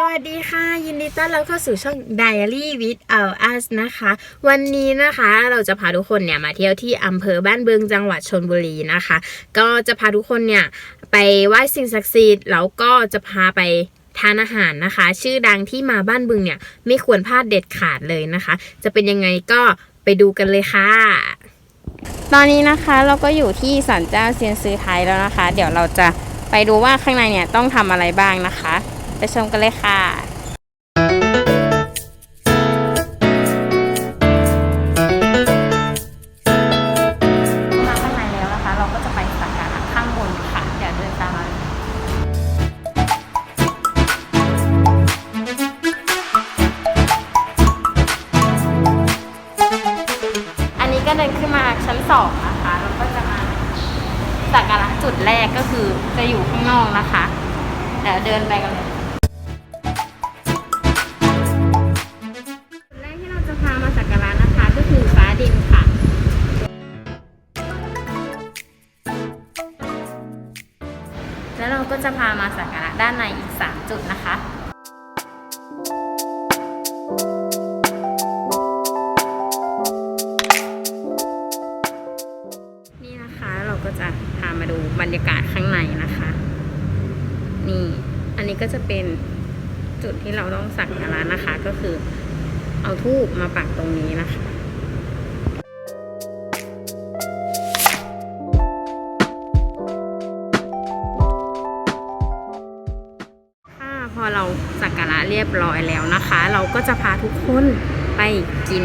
สวัสดีค่ะ ยินดีต้อนรับเข้าสู่ช่อง Diary with Our Us นะคะ วันนี้นะคะเราจะพาทุกคนเนี่ยมาเที่ยวที่อำเภอบ้านเบืองจังหวัดชนบุรีนะคะ ก็จะพาทุกคนเนี่ยไปไหว้สิ่งศักดิ์สิทธิ์แล้วก็จะพาไปทานอาหารนะคะ ชื่อดังที่มาบ้านบึงเนี่ยไม่ควรพลาดเด็ดขาดเลยนะคะ จะเป็นยังไงก็ไปดูกันเลยค่ะ ตอนนี้นะคะเราก็อยู่ที่ศาลเจ้าเซียนซือไทยแล้วนะคะ เดี๋ยวเราจะไปดูว่าข้างในเนี่ยต้องทำอะไรบ้างนะคะ ไปชมกันเลยค่ะมาข้างในแล้วนะคะ เราก็จะไปสักการะข้างบนค่ะ เดี๋ยวเดินตามมา อันนี้ก็เดินขึ้นมาชั้นสองนะคะแล้วก็จะมาสักการะจุดแรกก็คือจะอยู่ข้างนอกนะคะ เดี๋ยวเดินไปกันเลย แล้วเราก็จะพามาสักการะด้านในอีก 3 จุดนะคะนี่นะคะเราก็จะพามาดูบรรยากาศข้างในนะคะ นี่อันนี้ก็จะเป็นจุดที่เราต้องสักการะนะคะ ก็คือเอาทูบมาปักตรงนี้นะคะ พอเราสักการะเรียบร้อยแล้วนะคะ เราก็จะพาทุกคนไปกิน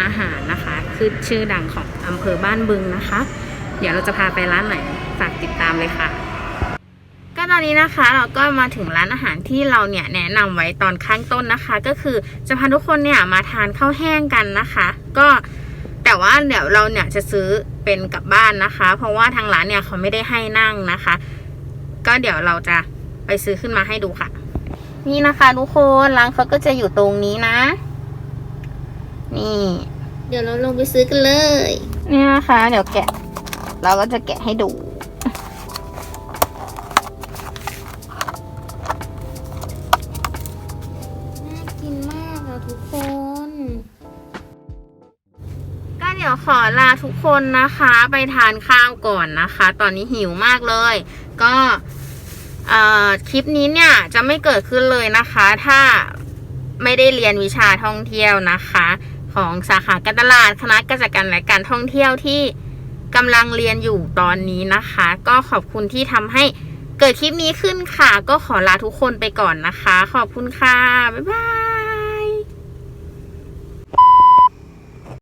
อาหารนะคะคือชื่อดังของอำเภอบ้านบึงนะคะ เดี๋ยวเราจะพาไปร้านไหนฝากติดตามเลยค่ะ ก็ตอนนี้นะคะเราก็มาถึงร้านอาหารที่เราเนี่ยแนะนำไว้ตอนข้างต้นนะคะ ก็คือจะพาทุกคนเนี่ยมาทานข้าวแห้งกันนะคะ ก็แต่ว่าเดี๋ยวเราเนี่ยจะซื้อเป็นกลับบ้านนะคะ เพราะว่าทางร้านเนี่ยเขาไม่ได้ให้นั่งนะคะ ก็เดี๋ยวเราจะไปซื้อขึ้นมาให้ดูค่ะ นี่นะคะทุกคนร้านเขาก็จะอยู่ตรงนี้นะ นี่ เดี๋ยวเราลงไปซื้อกันเลย นี่นะคะ เดี๋ยวแกะ เราก็จะแกะให้ดู น่ากินมากอะทุกคน ก็เดี๋ยวขอลาทุกคนนะคะ ไปทานข้าวก่อนนะคะ ตอนนี้หิวมากเลย ก็เอ่อ คลิปนี้เนี่ยจะไม่เกิดขึ้นเลยนะคะ ถ้าไม่ได้เรียนวิชาท่องเที่ยวนะคะ ของสาขาการตลาดคณะกิจการและการท่องเที่ยวที่กำลังเรียนอยู่ตอนนี้นะคะ ก็ขอบคุณที่ทำให้เกิดคลิปนี้ขึ้นค่ะ ก็ขอลาทุกคนไปก่อนนะคะ ขอบคุณค่ะ บ๊ายบาย